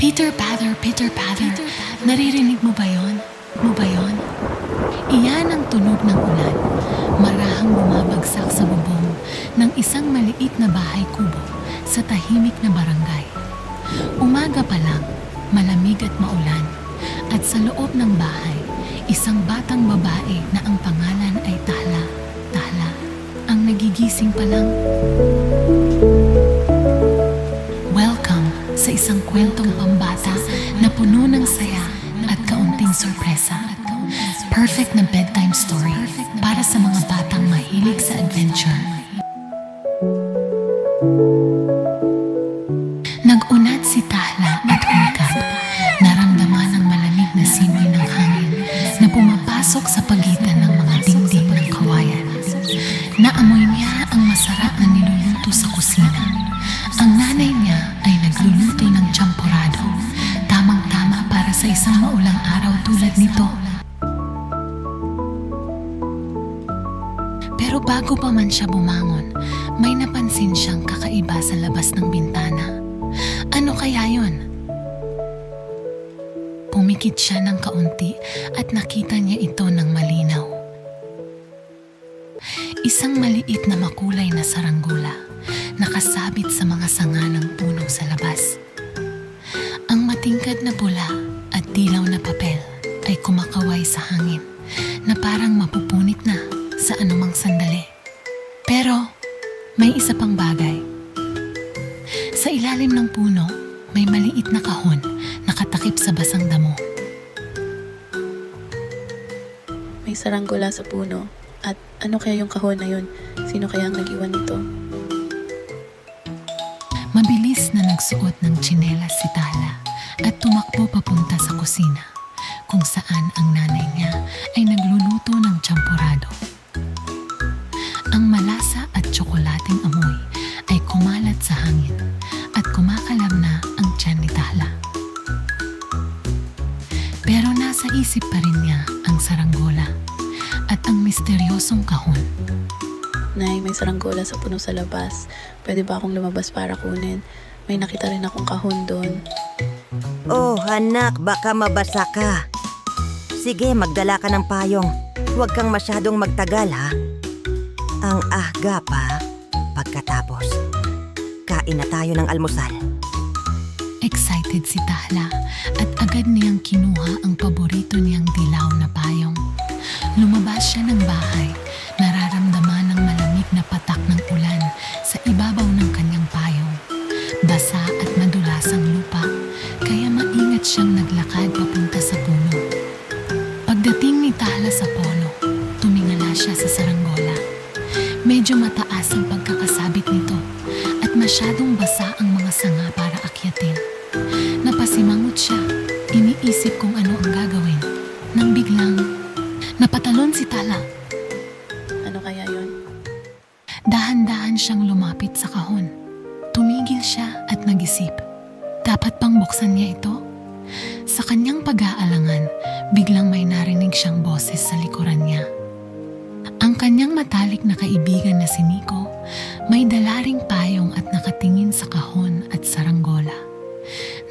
Peter Pather, Peter Pather, naririnig mo ba yon? Mo ba yon? Iyan ang tunog ng ulan. Marahang bumabagsak sa bubong ng isang maliit na bahay kubo sa tahimik na barangay. Umaga pa lang, malamig at maulan. At sa loob ng bahay, isang batang babae na ang pangalan ay Tahla. Tahla, ang nagigising pa lang. Welcome sa isang kwentong pambata kaunting sorpresa. Perfect na bedtime story para sa mga batang mahilig sa adventure. Nag-unat si Tahla at humikap. Naramdaman ang malamig na simoy ng hangin na pumapasok sa pagitan ng mga dingding ng kawayan. Naamoy niya ang masarap na niluluto sa kusina. Ang nanay niya ay nagluluto nito. Pero bago pa man siya bumangon, may napansin siyang kakaiba sa labas ng bintana. Ano kaya yon? Pumikit siya ng kaunti at nakita niya ito ng malinaw. Isang maliit na makulay na saranggola nakasabit sa mga sanga ng puno sa labas. Ang matingkad na pula at dilaw na papel kumakaway sa hangin na parang mapupunit na sa anumang sandali. Pero may isa pang bagay. Sa ilalim ng puno, may maliit na kahon nakatakip sa basang damo. May saranggola sa puno. At ano kaya yung kahon na yun? Sino kaya ang nag-iwan nito? Mabilis na nagsuot ng tsinelas si Tala at tumakbo papunta sa kusina kung saan ang nanay niya ay nagluluto ng champurado. Ang malasa at tsokolating amoy ay kumalat sa hangin at kumakalam na ang tiyan ni Tala. Pero nasa isip pa rin niya ang saranggola at ang misteryosong kahon. Nay, may saranggola sa puno sa labas. Pwede ba akong lumabas para kunin? May nakita rin akong kahon doon. Oh, anak, baka mabasa ka. Sige, magdala ka ng payong. Huwag kang masyadong magtagal, ha? Ang ahga pa, pagkatapos. Kain na tayo ng almusal. Excited si Tahla at agad niyang kinuha ang paborito niyang dilaw na payong. Lumabas siya ng bahay, nararamdaman mataas ang pagkakasabit nito at masyadong basa ang mga sanga para akyatin. Napasimangot siya, iniisip kung ano ang gagawin. Nang biglang, napatalon si Tala. Ano kaya yon? Dahan-dahan siyang lumapit sa kahon. Tumigil siya at nag-isip. Dapat bang buksan niya ito? Sa kanyang pag-aalangan, biglang may narinig siyang boses sa likuran niya. Ang kanyang matalik na kaibigan na si Nico, may dalaring payong at nakatingin sa kahon at saranggola.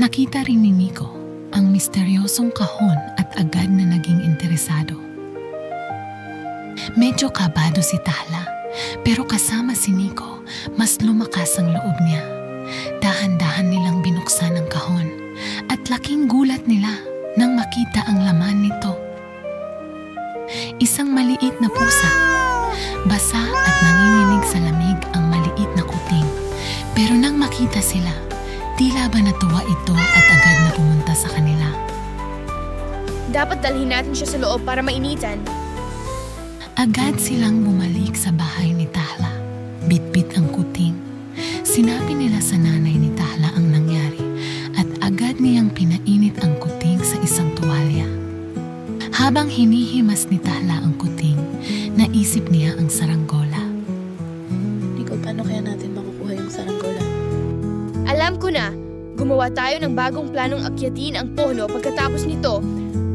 Nakita rin ni Nico ang misteryosong kahon at agad na naging interesado. Medyo kabado si Tala, pero kasama si Nico, mas lumakas ang loob niya. Dahan-dahan nilang binuksan ang kahon at laking gulat nila nang makita ang laman ito at agad na pumunta sa kanila. Dapat dalhin natin siya sa loob para mainitan. Agad silang bumalik sa bahay ni Tahla. Bitbit ang kuting. Sinabi nila sa nanay ni Tahla ang nangyari at agad niyang pinainit ang kuting sa isang tuwalya. Habang hinihimas ni Tahla ang kuting, naisip niya ang saranggola. Nico, paano kaya natin makukuha yung saranggola? Alam ko na, gumawa tayo ng bagong planong akyatin ang pono pagkatapos nito.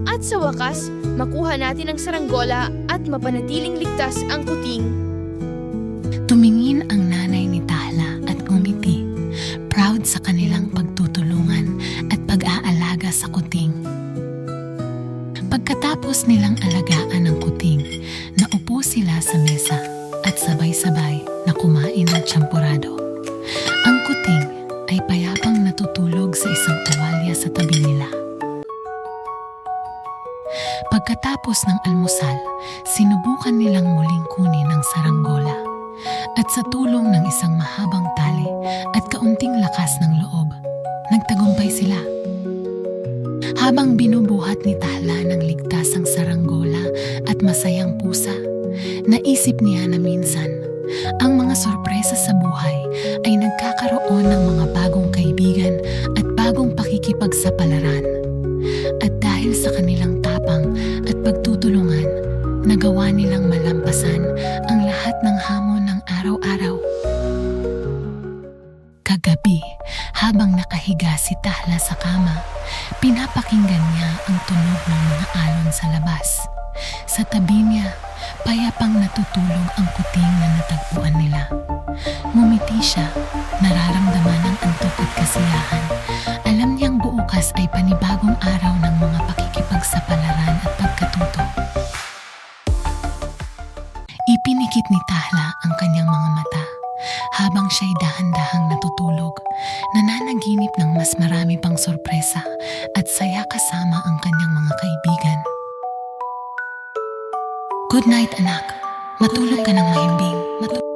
At sa wakas, makuha natin ang saranggola at mapanatiling ligtas ang kuting. Tumingin ang nanay ni Tahla at ngumiti, proud sa kanilang pagtutulungan at pag alaga sa kuting. Pagkatapos nilang alagaan ang kuting, naupo sila sa mesa at sabay-sabay na kumain ng champurado. At sa tulong ng isang mahabang tali at kaunting lakas ng loob, nagtagumpay sila. Habang binubuhat ni Tahla ng ligtas ang saranggola at masayang pusa, naisip niya na minsan, ang mga sorpresa sa buhay ay nagkakaroon ng mga bagong kaibigan at bagong pakikipagsapalaran. Nagawa nilang malampasan ang lahat ng hamon ng araw-araw. Kagabi, habang nakahiga si Tahla sa kama, pinapakinggan niya ang tunog ng mga alon sa labas. Sa tabi niya, payapang natutulog ang kuting na natagpuan nila. Ngumiti siya, nararamdaman ang antok at kasiyahan. Alam niyang buukas ay panibagong araw ng mga pakikipagsapalaran Ipinikit ni Tahla ang kanyang mga mata habang siya'y dahan-dahang natutulog, nananaginip ng mas marami pang sorpresa at saya kasama ang kanyang mga kaibigan. Good night, anak. Matulog ka ng mahimbing. Matulog